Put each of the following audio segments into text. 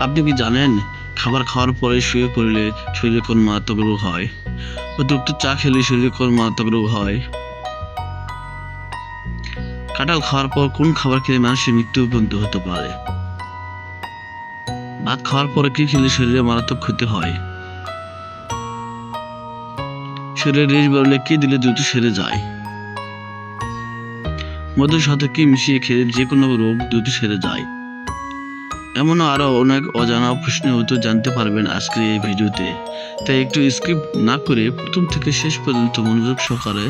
আপনি কি জানেন, খাবার খাওয়ার পরে শুয়ে পড়লে শরীরে কোন মারাত্মক রোগ হয়? অতিরিক্ত চা খেলে শরীরে কোন মারাত্মক রোগ হয়? কাঁঠাল খাওয়ার পর কোন খাবার খেলে মানুষের মৃত্যু পর্যন্ত হতে পারে? ভাত খাওয়ার পরে কি খেলে শরীরে মারাত্মক ক্ষতি হয়? শরীরে রেশ বাড়লে কি দিলে দ্রুত সেরে যায়? মধুর সাথে কি মিশিয়ে খেলে যে কোনো রোগ দ্রুত সেরে যায়? এমন আরও অনেক অজানা প্রশ্নের উত্তর জানতে পারবেন আজকের এই ভিডিওতে। তাই একটু স্কিপ না করে প্রথম থেকে শেষ পর্যন্ত মনোযোগ সহকারে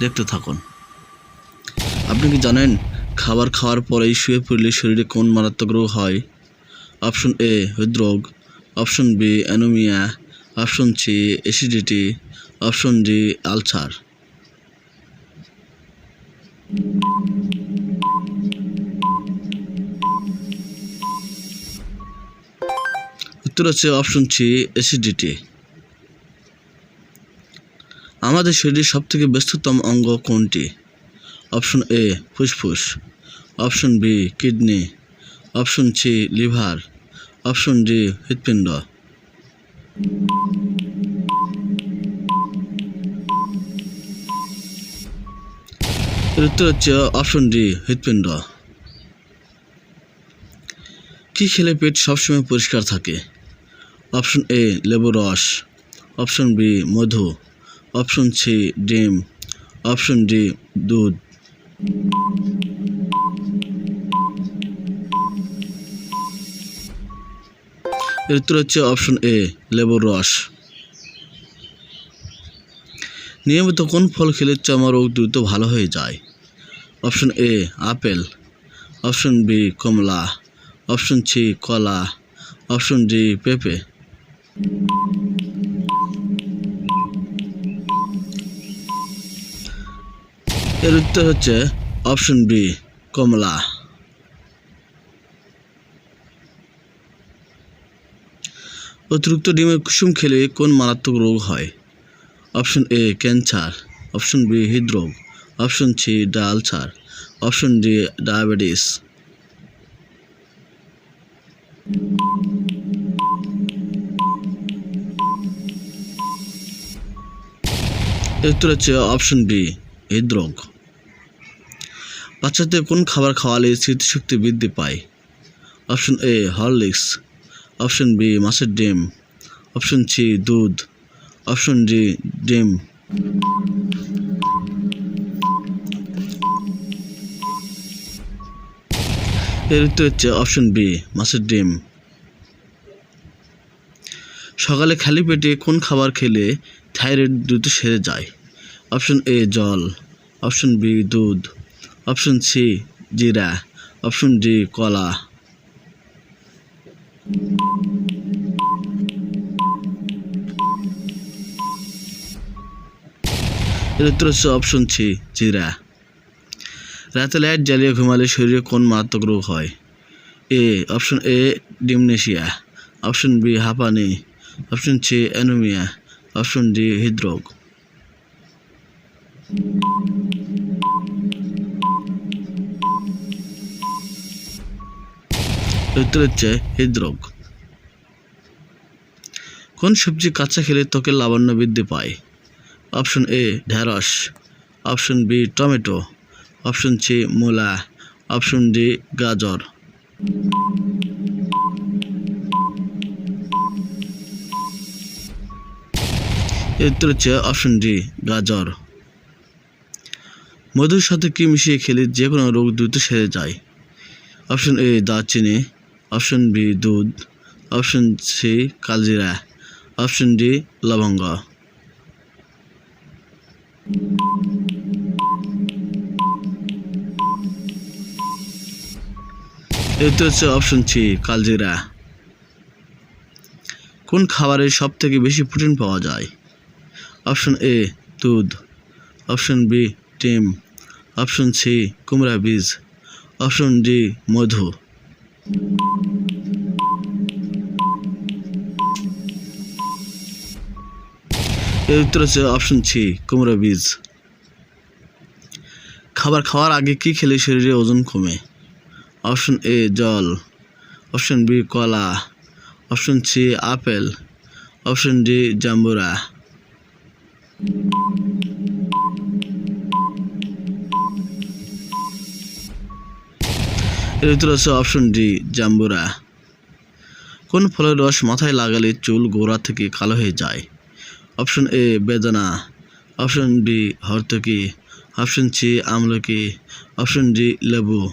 দেখতে থাকুন। আপনি কি জানেন খাবার খাওয়ার পরেই শুয়ে পড়লে শরীরে কোন মারাত্মক রোগ হয়? অপশন এ, হৃদরোগ। Option B, anaemia. Option C, acidity. Option D, ulcer. উত্তর হচ্ছে অপশন সি অ্যাসিডিটি আমাদের শরীরের সবথেকে ব্যস্ততম অঙ্গ কোনটি? অপশন এ ফুসফুস option B kidney option C liver option D হৃৎপিণ্ড। উত্তর হচ্ছে অপশন ডি হৃৎপিণ্ড। কি খেলে পেট সবসময় পরিষ্কার থাকে? অপশন এ লেবু রস। অপশন বি, মধু। অপশন সি, ডিম। অপশন ডি, দুধ। এর উত্তর হচ্ছে অপশন এ, লেবুর রস। নিয়মিত কোন ফল খেলে চর্ম রোগ দ্রুত ভালো হয়ে যায়? Option A, apple. Option B, Kamala. Option C, কলা। অপশন ডি, পেঁপে। এর উত্তর হচ্ছে অপশন বি, কমলা। অতিরিক্ত ডিমের কুসুম খেলে কোন মারাত্মক রোগ হয়? Option A, cancer. Option B, হৃদরোগ। Option C ulcer option D, diabetes. উত্তর হচ্ছে অপশন বি হৃদরোগ বাচ্চাদের কোন খাবার খাওয়ালে স্মৃতিশক্তি বৃদ্ধি পায়? Option A Horlicks option B মাছের ডিম. অপশন সি দুধ. অপশন ডি ডিম. এর উত্তর হচ্ছে অপশন বি মাছের ডিম. সকালে খালি পেটে কোন খাবার খেলে থাইরয়েড দ্রুত সেরে যায়। অপশন এ, জল। অপশন বি, দুধ। অপশন সি, জিরা। অপশন ডি, কলা। উত্তর হচ্ছে অপশন সি, জিরা। রাতে লাইট জ্বালিয়ে ঘুমালে শরীরে কোন মারাত্মক রোগ হয়? A, option A, dementia. Option B, হাঁপানি। Option C, anaemia. Option D হৃদরোগ উত্তর হচ্ছে হৃদরোগ কোন সবজি কাঁচা খেলে ত্বকের লাবণ্য বৃদ্ধি পায়? অপশন এ, ঢেঁড়স। Option B, tomato. Option C, মূলা। অপশন ডি, গাজর। উত্তর হচ্ছে অপশন ডি গাজর। মধুর সাথে কি মিশিয়ে খেলে যে কোনো রোগ দ্রুত সেরে যায়? অপশন এ দারচিনি। অপশন বি দুধ। অপশন সি কালজিরা। অপশন ডি লবঙ্গ। উত্তর হচ্ছে অপশন সি কালজিরা। কোন খাবারে সব থেকে বেশি প্রোটিন পাওয়া যায়? অপশন এ দুধ. অপশন বি টিম অপশন সি কুমড়া বীজ. অপশন ডি মধু. এর উত্তর হচ্ছে অপশন সি কুমড়া বীজ. খাবার খাওয়ার আগে কি খেলে শরীরে ওজন কমে? অপশন এ জল. অপশন বি কলা. Option C apple. Option D জাম্বুরা. এর উত্তর হচ্ছে অপশন ডি জাম্বুরা। কোন ফলের রস মাথায় লাগালে চুল গোড়া থেকে কালো হয়ে যায়? অপশন এ বেদানা। অপশন বি হর্তকি। অপশন সি আমলকি। অপশন ডি লেবু।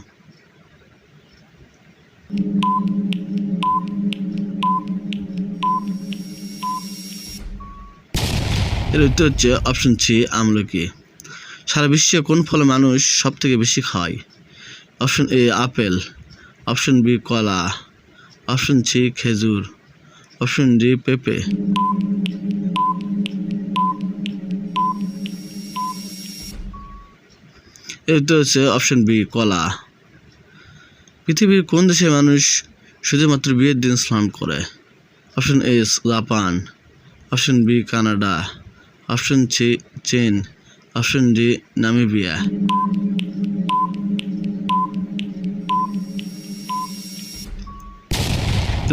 এর উত্তর হচ্ছে অপশন সি আমলকি। সারা বিশ্বে কোন ফল মানুষ সব থেকে বেশি খায়? Option A apple. Option B কলা। অপশন সি খেজুর। অপশন ডি পেঁপে। এর উত্তর হচ্ছে অপশন বি কলা। পৃথিবীর কোন দেশে মানুষ শুধুমাত্র বিয়ের দিন স্নান করে? Option A Japan. Option B Canada. Option C চীন, অপশন ডি, নামিবিয়া।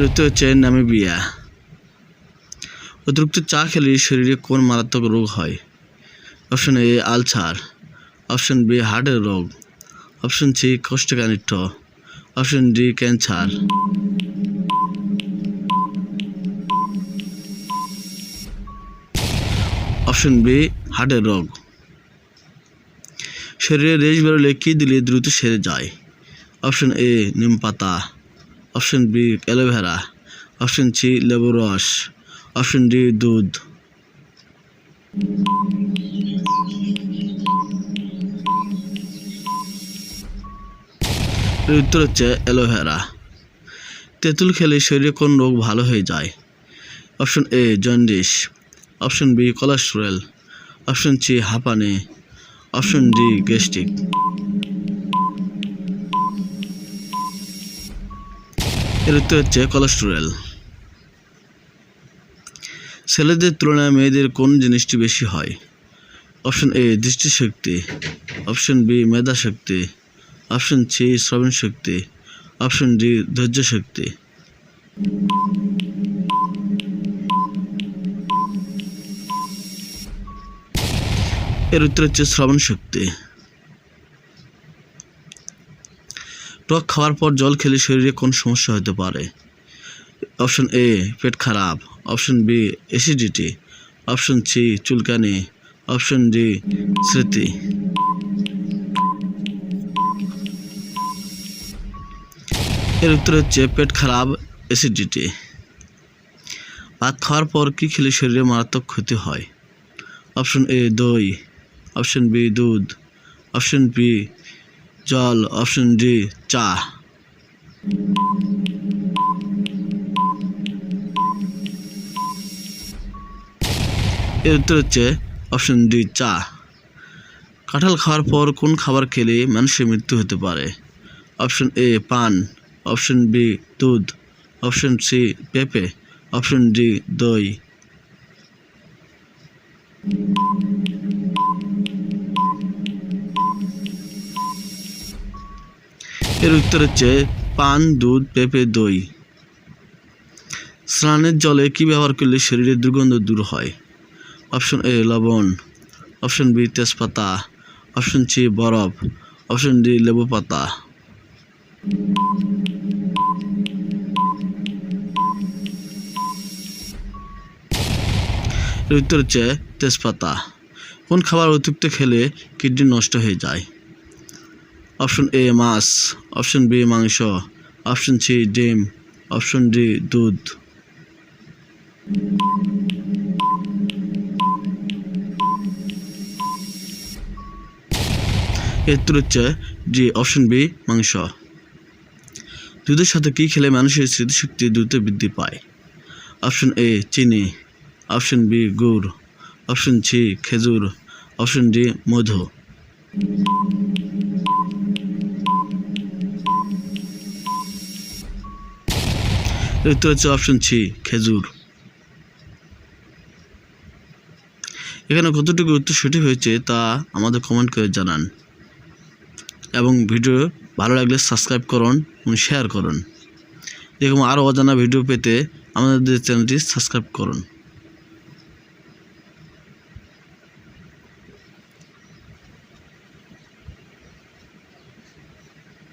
উত্তর হচ্ছে নামিবিয়া। অতিরিক্ত চা খেলে শরীরে কোন মারাত্মক রোগ হয়? Option A, ulcer. Option B, হার্টের রোগ। অপশন সি, কোষ্ঠকাঠিন্য। Option D, cancer. Option B, হার্টের রোগ। শরীরে রেশ বেরোলে কী দিলে দ্রুত সেরে যায়? অপশন এ, নিম পাতা। Option B, aloe vera. Option C, লেবু রস। অপশন ডি, দুধ। উত্তর হচ্ছে অ্যালোভেরা। তেঁতুল খেলে শরীরে কোন রোগ ভালো হয়ে যায়? Option A, jaundice. Option B cholesterol option C, হাঁপানি. অপশন ডি গ্যাস্ট্রিক এর উত্তর হচ্ছে কোলেস্টেরল ছেলেদের তুলনায় মেয়েদের কোন জিনিসটি বেশি হয়? অপশন এ, দৃষ্টিশক্তি. অপশন বি মেধা শক্তি অপশন সি শ্রবণ শক্তি অপশন ডি ধৈর্য শক্তি এর উত্তর হচ্ছে শ্রবণ শক্তি। টক খাওয়ার পর জল খেলে শরীরে কোন সমস্যা হতে পারে? অপশন এ পেট খারাপ। Option B acidity option C চুলকানি। অপশন ডি স্মৃতি। এর উত্তর হচ্ছে পেট খারাপ অ্যাসিডিটি ভাত খাওয়ার পর কী খেলে শরীরে মারাত্মক ক্ষতি হয়? অপশন এ দই। অপশন বি দুধ, অপশন বি জল, অপশন ডি চা। এর উত্তর হচ্ছে অপশন ডি চা। কাঁঠাল খাওয়ার পর কোন খাবার খেলে মানুষের মৃত্যু হতে পারে? অপশন এ পান, অপশন বি দুধ, অপশন সি পেঁপে, অপশন ডি দই। এর উত্তর হচ্ছে পান, দুধ, পেঁপে, দই। স্নানের জলে কি ব্যবহার করলে শরীরের দুর্গন্ধ দূর হয়? অপশন এ, লবণ। অপশন বি, তেজপাতা। অপশন সি, বরফ। অপশন ডি, লেবু পাতা। উত্তর হচ্ছে তেজপাতা। কোন খাবার অতিরিক্ত খেলে কিডনি নষ্ট হয়ে যায়? অপশন এ মাছ। অপশন বি মাংস। অপশন সি ডিম। অপশন ডি দুধ। এর হচ্ছে ডি অপশন বি মাংস। দুধের সাথে কী খেলে মানুষের স্মৃতিশক্তি দ্রুত বৃদ্ধি পায়? অপশন এ চিনি। অপশন বি গুড়। অপশন সি খেজুর। অপশন ডি মধু। উত্তর হচ্ছে অপশন সি খেজুর। এখানে কতটুকু উত্তর সঠিক হয়েছে তা আমাদের কমেন্ট করে জানান। এবং ভিডিও ভালো লাগলে সাবস্ক্রাইব করুন এবং শেয়ার করুন। এরকম আরও অজানা ভিডিও পেতে আমাদের চ্যানেলটি সাবস্ক্রাইব করুন।